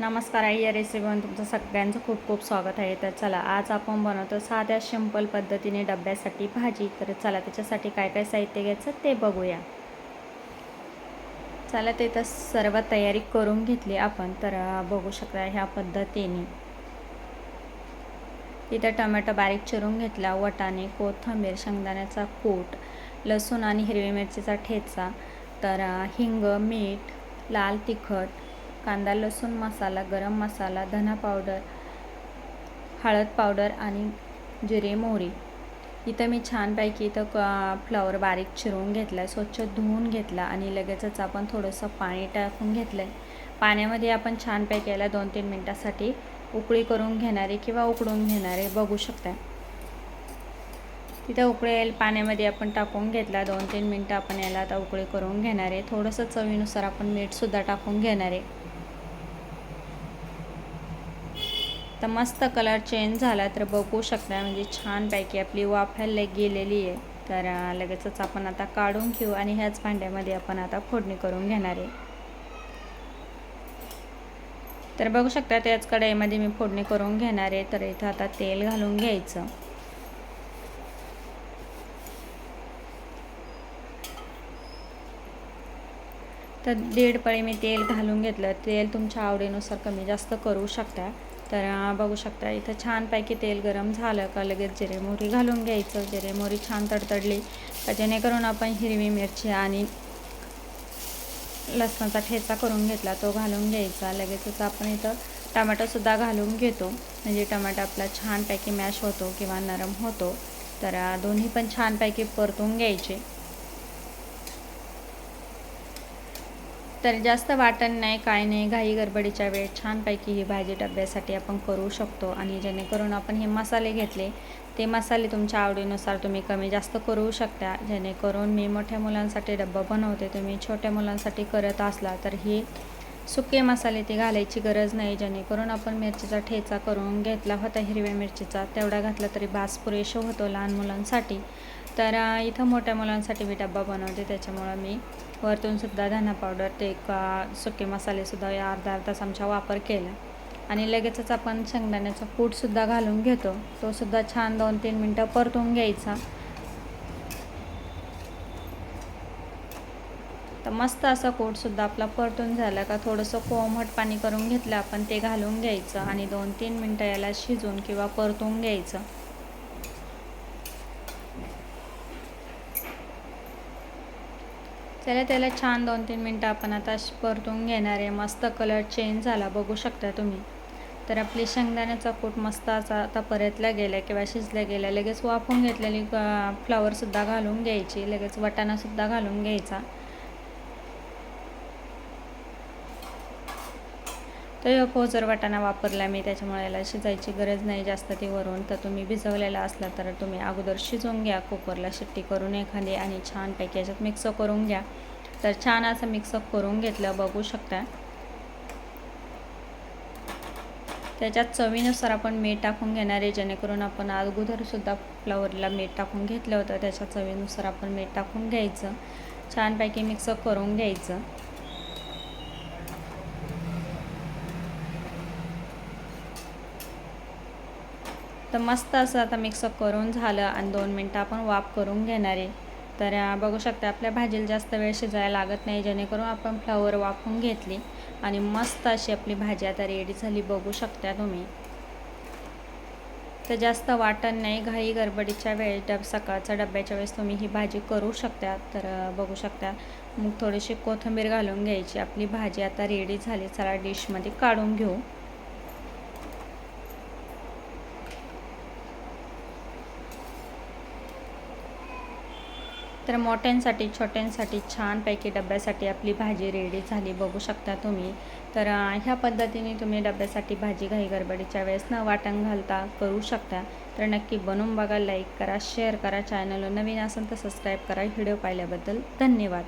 नमस्कार आई या रेसिपीमध्ये तुमचं सगळ्यांचं खूप खूप स्वागत आहे. तर चला आज आपण बनवतो साध्या सिंपल पद्धतीने डब्यासाठी भाजी. तर चला त्याच्यासाठी काय काय साहित्य घ्यायचं ते बघूया. चला ते तर सर्व तयारी करून घेतली आपण. तर बघू शकता ह्या पद्धतीने. इथं टमॅटो बारीक चिरून घेतला वटाणे कोथिंबीर शेंगदाण्याचा कूट लसूण आणि हिरवी मिरचीचा ठेचा तर हिंग मीठ लाल तिखट कांदा लसूण मसाला गरम मसाला धना पावडर हळद पावडर आणि जिरे मोहरी. इथं मी छानपैकी इथं क फ्लॉवर बारीक चिरून घेतला आहे स्वच्छ धुवून घेतला आणि लगेचच आपण थोडंसं पाणी टाकून घेतलं आहे पाण्यामध्ये आपण छानपैकी याला दोन तीन मिनटासाठी उकळी करून घेणारे किंवा उकडून घेणारे बघू शकता तिथं उकळेल पाण्यामध्ये आपण टाकून घेतला दोन तीन मिनटं आपण याला आता उकळी करून घेणार. आहे थोडंसं चवीनुसार आपण मीठसुद्धा टाकून घेणार. आहे तर मस्त कलर चेंज झाला तर बघू शकता. म्हणजे छानपैकी आपली वाफायला गेलेली आहे. तर लगेचच आपण आता काढून घेऊ आणि ह्याच भांड्यामध्ये आपण आता फोडणी करून घेणार आहे. तर बघू शकता त्याच कढईमध्ये मी फोडणी करून घेणार आहे. तर इथं आता तेल घालून घ्यायचं. तर दीड पळी मी तेल घालून घेतलं. तेल तुमच्या आवडीनुसार कमी जास्त करू शकता. तर बघू शकता इथं छानपैकी तेल गरम झालं का लगेच जिरे मोहरी घालून घ्यायचं. जिरे मोहरी छान तडतडली का जेणेकरून आपण हिरवी मिरची आणि लसणाचा ठेचा करून घेतला तो घालून घ्यायचा. लगेचच आपण इथं टमॅटोसुद्धा घालून घेतो. म्हणजे टमाटा आपला छानपैकी मॅश होतो किंवा नरम होतो. तर दोन्ही पण छानपैकी परतून घ्यायचे. तर जास्त वाटण नाही काय नाही घाई गडबडीच्या वेळ छानपैकी ही भाजी डब्यासाठी आपण करू शकतो आणि जेणेकरून आपण हे मसाले घेतले ते मसाले तुमच्या आवडीनुसार तुम्ही कमी जास्त करू शकता. जेणेकरून मी मोठ्या मुलांसाठी डब्बा बनवते तुम्ही छोट्या मुलांसाठी करत असला तर हे सुके मसाले ते घालायची गरज नाही. जेणेकरून आपण मिरचीचा ठेचा करून घेतला होता हिरव्या मिरचीचा तेवढा घातला तरी बास पुरेशो होतो लहान मुलांसाठी. तर इथं मोठ्या मुलांसाठी मी डब्बा बनवते. त्याच्यामुळं मी वरतूनसुद्धा धना पावडर ते एक सुके मसालेसुद्धा या अर्धा अर्धा चमचा वापर केला. आणि लगेचच आपण शेंगदाण्याचा कूटसुद्धा घालून घेतो. तो सुद्धा छान दोन तीन मिनटं परतून घ्यायचा. तर मस्त असा कूटसुद्धा आपला परतून झाला का थोडंसं कोमट पाणी करून घेतलं आपण ते घालून घ्यायचं आणि दोन तीन मिनटं याला शिजून किंवा परतून घ्यायचं. त्याला त्याला छान दोन तीन मिनटं आपण आता परतून घेणार आहे. मस्त कलर चेंज झाला बघू शकता तुम्ही. तर आपली शेंगदाण्याचा कूट मस्त असा आता परतला गेला किंवा शिजला गेला लगेच वाफून घेतलेली फ्लॉवरसुद्धा घालून घ्यायची. लगेच वटाणासुद्धा घालून घ्यायचा. तर फोजर वाटाणा वापरला मी त्याच्यामुळे याला शिजायची गरज नाही जास्त ती वरून. तर तुम्ही भिजवलेला असला तर तुम्ही अगोदर शिजवून घ्या. कुकरला शिट्टी करून एखादी आणि छानपैकी याच्यात मिक्स करून घ्या. तर छान असं मिक्सअप करून घेतलं बघू शकता. त्याच्यात चवीनुसार आपण मीठ टाकून घेणार आहे. जेणेकरून आपण अगोदरसुद्धा फ्लावरला मीठ टाकून घेतलं होतं. त्याच्या चवीनुसार आपण मीठ टाकून घ्यायचं. छानपैकी मिक्सअप करून घ्यायचं. तर मस्त असं आता मिक्सअप करून झालं आणि दोन मिनटं आपण वाफ करून घेणार आहे. तर बघू शकता आपल्या भाजीला जास्त वेळ शिजायला लागत नाही जेणेकरून आपण फ्लावर वाफून घेतली आणि मस्त अशी आपली भाजी आता रेडी झाली बघू शकता तुम्ही. तर जास्त वाटण नाही घाई गडबडीच्या वेळेस डब सकाळच्या डब्याच्या वेळेस तुम्ही ही भाजी करू शकता. तर बघू शकता मग थोडीशी कोथिंबीर घालून घ्यायची. आपली भाजी आता रेडी झाली चला डिशमध्ये काढून घेऊ. तर मोठ्यांसाठी छोट्यांसाठी छानपैकी डब्यासाठी आपली भाजी रेडी झाली. बघू शकता तुम्ही. तर ह्या पद्धतीने तुम्ही डब्यासाठी भाजी घाई गडबडीच्या वेळेस न वाटण घालता करू शकता. तर नक्की बनवून बघा लाईक करा शेअर करा चॅनलवर नवीन असेल तर सबस्क्राईब करा. व्हिडिओ पाहिल्याबद्दल धन्यवाद.